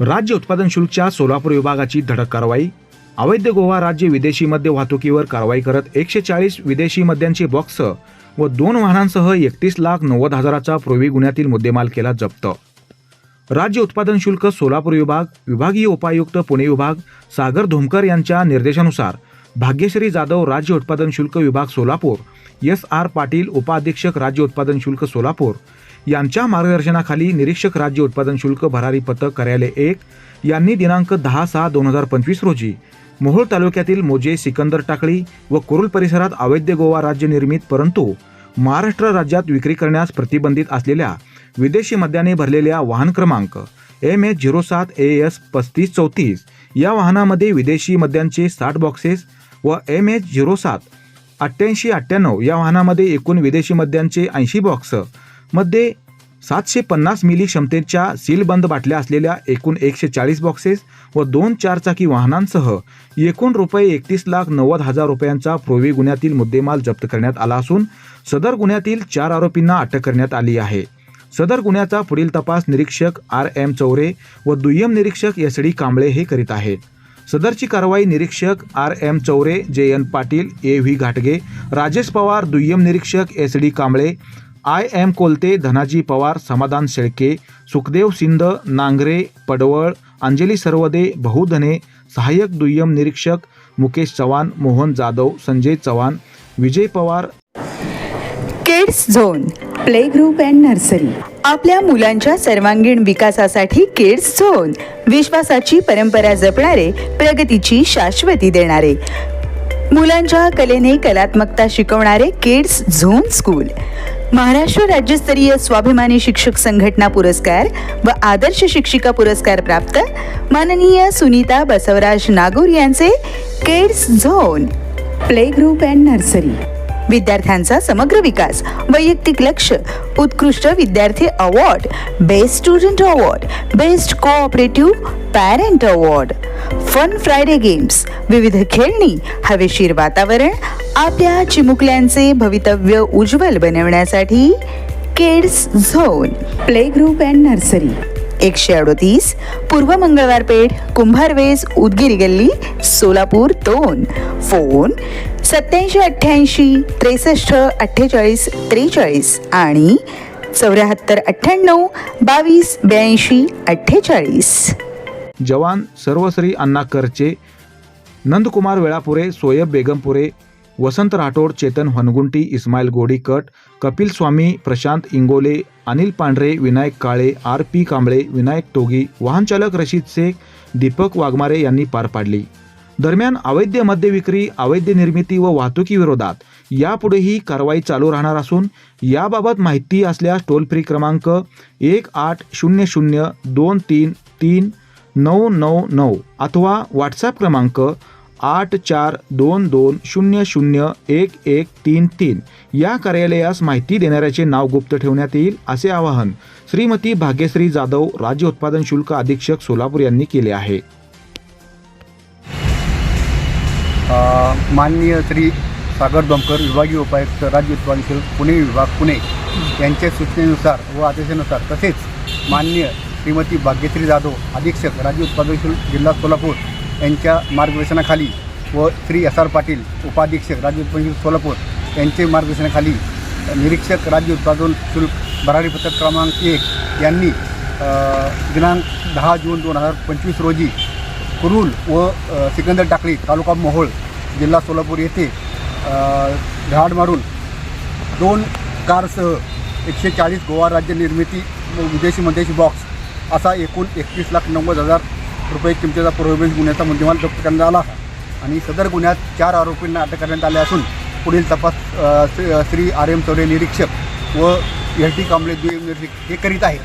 राज्य उत्पादन शुल्कच्या सोलापूर विभागाची धडक कारवाई. अवैध गोवा राज्य विदेशी मद्य वाहतुकीवर कारवाई करत एकशे चाळीस विदेशी मद्यांचे बॉक्स व दोन वाहनांसह एकतीस लाख नव्वद हजाराचा पूर्वी गुन्ह्यातील मुद्देमाल केला जप्त. राज्य उत्पादन शुल्क सोलापूर विभाग विभागीय उपायुक्त पुणे विभाग सागर धोमकर यांच्या निर्देशानुसार भाग्यश्री जाधव राज्य उत्पादन शुल्क विभाग सोलापूर एस आर पाटील उपाधीक्षक राज्य उत्पादन शुल्क सोलापूर. यांच्या मार्गदर्शनाखाली निरीक्षक राज्य उत्पादन शुल्क भरारी पथक कार्यालय एक यांनी दिनांक दहा सहा दोन हजार पंचवीस रोजी मोहोळ तालुक्यातील मोजे सिकंदर टाकळी व कुरुल परिसरात अवैध गोवा राज्य निर्मित परंतु महाराष्ट्र राज्यात विक्री करण्यास प्रतिबंधित असलेल्या विदेशी मद्याने भरलेल्या वाहन क्रमांक एम एच झिरो सात ए एस पस्तीस चौतीस या वाहनामध्ये विदेशी मद्यांचे साठ बॉक्सेस व एम एच झिरो सात अठ्ठ्याऐंशी अठ्ठ्याण्णव या वाहनामध्ये एकूण विदेशी मद्यांचे ऐंशी बॉक्समध्ये सातशे पन्नास मिली क्षमतेच्या सीलबंद बाटल्या असलेल्या एकूण एकशे चाळीस बॉक्सेस व दोन चारचाकी वाहनांसह एकूण रुपये एकतीस लाख नव्वद हजार रुपयांचा पूर्वी गुन्ह्यातील मुद्देमाल जप्त करण्यात आला असून सदर गुन्ह्यातील चार आरोपींना अटक करण्यात आली आहे. सदर गुन्ह्याचा पुढील तपास निरीक्षक आर एम चौरे व दुय्यम निरीक्षक एस डी कांबळे हे करीत आहेत. सदरची कारवाई निरीक्षक R M Chaure J N Patil A V घाटगे राजेश पवार दुय्यम निरीक्षक S D Kamble I M Kolte Dhanaji Pawar Samadhan Shelke Sukhdev Sind Nangare पडवळ अंजली सर्वदे बहुधने सहाय्यक दुय्यम निरीक्षक Mukesh Chavan Mohan Jadhav Sanjay Chavan Vijay Pawar. Kids zone. Play group and nursery. आपल्या मुलांच्या सर्वांगीण विकासासाठी किड्स झोन विश्वासाची परंपरा जपणारे प्रगतीची शाश्वती देणारे. मुलांच्या कलेने कलात्मकता शिकवणारे किड्स झोन स्कूल महाराष्ट्र राज्यस्तरीय स्वाभिमानी शिक्षक संघटना पुरस्कार व आदर्श शिक्षिका पुरस्कार प्राप्त माननीय सुनीता बसवराज नागोर यांचे kids zone play group and nursery. विद्यार्थ्यांचा समग्र विकास वैयक्तिक लक्ष उत्कृष्ट विद्यार्थी award best student award best cooperative parent award fun Friday games विविध खेळणी हवेशीर वातावरण आपल्या चिमुकल्यांचे भवितव्य उज्ज्वल बनवण्यासाठी kids zone play group and nursery एकशे अडोतीस पूर्व मंगळवार पेठ कुंभारवेज उदगिरी गल्ली सोलापूर दोन फोन सत्याऐंशी अठ्ठ्याऐंशी त्रेसष्ट अठ्ठेचाळीस त्रेचाळीस आणि चौऱ्याहत्तर अठ्ठ्याण्णव बावीस ब्याऐंशी अठ्ठेचाळीस. जवान सर्वश्री अण्णा करचे नंदकुमार वेळापुरे सोयब बेगमपुरे वसंत राठोड चेतन हनगुंटी इस्माईल गोडीकट कपिल स्वामी प्रशांत इंगोले अनिल पांढरे विनायक काळे आर पी कांबळे विनायक टोगी वाहनचालक रशीद शेख दीपक वाघमारे यांनी पार पाडली. दरम्यान अवैध मद्य विक्री अवैध निर्मिती व वाहतुकी विरोधात यापुढेही कारवाई चालू राहणार असून याबाबत माहिती असल्यास टोल फ्री क्रमांक एक आठ शून्य शून्य दोन तीन तीन नऊ नऊ नऊ अथवा व्हॉट्सॲप क्रमांक आठ चार दोन दोन शून्य शून्य एक एक तीन तीन या कार्यालयास माहिती देणाऱ्याचे नाव गुप्त ठेवण्यात येईल असे आवाहन श्रीमती भाग्यश्री जाधव राज्य उत्पादन शुल्क अधीक्षक सोलापूर यांनी केले आहे. माननीय श्री सागर डोमकर विभागीय उपायुक्त राज्य उत्पादन शुल्क पुणे विभाग पुणे यांच्या सूचनेनुसार व आदेशानुसार तसेच माननीय श्रीमती भाग्यश्री जाधव अधीक्षक राज्य उत्पादन शुल्क जिल्हा सोलापूर यांच्या मार्गदर्शनाखाली व श्री एस आर पाटील उपाधीक्षक राज्य उत्पादन शुल्क सोलापूर यांचे मार्गदर्शनाखाली निरीक्षक राज्य उत्पादन शुल्क भरारी पत्रक क्रमांक एक यांनी दिनांक दहा जून दोन हजार पंचवीस रोजी कुरुल व सिकंदर टाकळी तालुका मोहोळ जिल्हा सोलापूर येथे झाड मारून दोन कारसह एकशे चाळीस गोवा राज्य निर्मिती विदेशी मद्याची बॉक्स असा एकूण एकतीस लाख नव्वद हजार रुपये किमतीचा पूर्ववेश गुन्ह्याचा मुद्देमाल जप्त करण्यात आला आणि सदर गुन्ह्यात चार आरोपींना अटक करण्यात आले असून पुढील तपास श्री- श्री आर एम चौरे निरीक्षक व एस टी कांबळे द्वे निरीक्षक हे करीत आहेत.